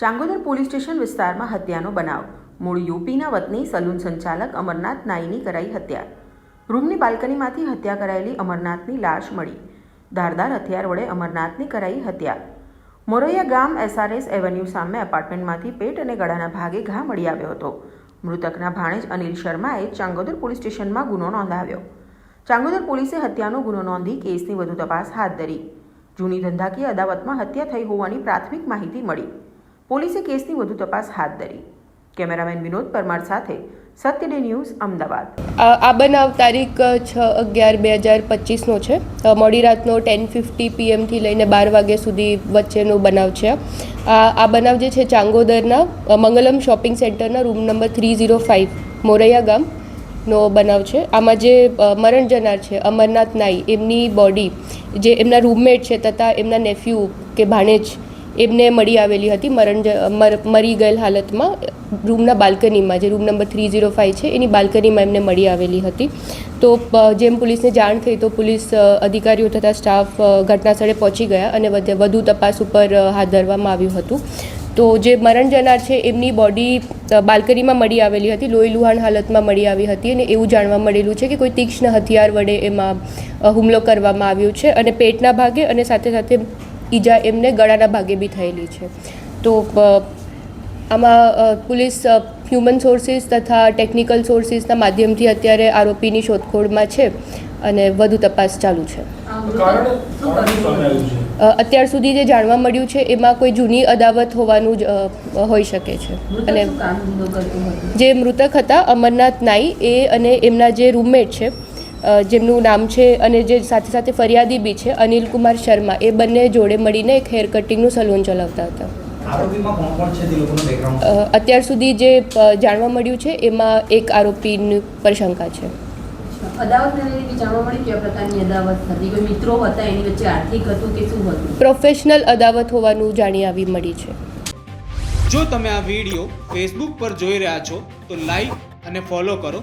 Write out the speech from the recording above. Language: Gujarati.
ચાંગોદર પોલીસ સ્ટેશન વિસ્તારમાં હત્યાનો બનાવ. મૂળ યુપીના વતની સલૂન સંચાલક અમરનાથ નાઈની કરાઈ હત્યા. રૂમની બાલ્કનીમાંથી હત્યા કરાયેલી અમરનાથની લાશ મળી. ધારદાર હથિયાર વડે અમરનાથની કરાઈ હત્યા. મોરૈયા ગામ એસઆરએસ એવન્યુ સામે એપાર્ટમેન્ટમાંથી પેટ અને ગળાના ભાગે ઘા મળી આવ્યો હતો. મૃતકના ભાણેજ અનિલ શર્માએ ચાંગોદર પોલીસ સ્ટેશનમાં ગુનો નોંધાવ્યો. ચાંગોદર પોલીસે હત્યાનો ગુનો નોંધી કેસની વધુ તપાસ હાથ ધરી. જૂની ધંધાકીય અદાવતમાં હત્યા થઈ હોવાની પ્રાથમિક માહિતી મળી. પોલીસે કેસની વધુ તપાસ હાથ ધરી. કેમેરામેન વિનોદ પરમાર સાથે સત્ય ડે ન્યૂઝ અમદાવાદ. આ બનાવ તારીખ છ અગિયાર બે હજાર પચીસનો છે. મોડી રાતનો ટેન ફિફ્ટી પીએમથી લઈને બાર વાગ્યા સુધી વચ્ચેનો બનાવ છે. આ બનાવ જે છે ચાંગોદરના મંગલમ શોપિંગ સેન્ટરના room number three zero five Moraiya ગામનો બનાવ છે. આમાં જે મરણ જનાર છે, અમરનાથ નાઈ, એમની બોડી જે એમના રૂમમેટ છે તથા એમના નેફ્યુ કે ભાણેજ એમને મળી આવેલી હતી, મરણ મરી ગયેલ હાલતમાં, રૂમના બાલ્કનીમાં, જે room number three zero five છે, એની બાલ્કનીમાં એમને મળી આવેલી હતી. તો જેમ પોલીસને જાણ થઈ, તો પોલીસ અધિકારીઓ તથા સ્ટાફ ઘટનાસ્થળે ઘટના સ્થળે પહોંચી ગયા અને વધુ તપાસ ઉપર હાથ ધરવામાં આવ્યું હતું. તો જે મરણ જનાર છે, એમની બોડી બાલ્કનીમાં મળી આવેલી હતી, લોહી લુહાણ હાલતમાં મળી આવી હતી અને એવું જાણવા મળેલું છે કે કોઈ તીક્ષ્ણ હથિયાર વડે એમાં હુમલો કરવામાં આવ્યો છે અને પેટના ભાગે અને સાથે સાથે ઈજા એમને ગળાના ભાગે બી થયેલી છે. તો આમાં પોલીસ હ્યુમન સોર્સિસ તથા ટેકનિકલ સોર્સિસના માધ્યમથી અત્યારે આરોપીની શોધખોળમાં છે અને વધુ તપાસ ચાલુ છે. અત્યાર સુધી જે જાણવા મળ્યું છે એમાં કોઈ જૂની અદાવત હોવાનું જ હોઈ શકે છે. અને જે મૃતક હતા અમરનાથ નાઈ એ અને એમના જે રૂમમેટ છે જેમનું નામ છે અને જે સાથે સાથે ફરિયાદી બી છે અનિલ કુમાર શર્મા એ બંને જોડે મળીને એક હેર કટિંગનું સલૂન ચલાવતા હતા. અત્યાર સુધી જે જાણવા મળ્યું છે એમાં એક આરોપીની પર શંકા છે. પ્રોફેશનલ અદાવત હોવાનું જાણી આવી મળી છે. જો તમે આ વીડિયો ફેસબુક પર જોઈ રહ્યા છો તો લાઈક અને ફોલો કરો.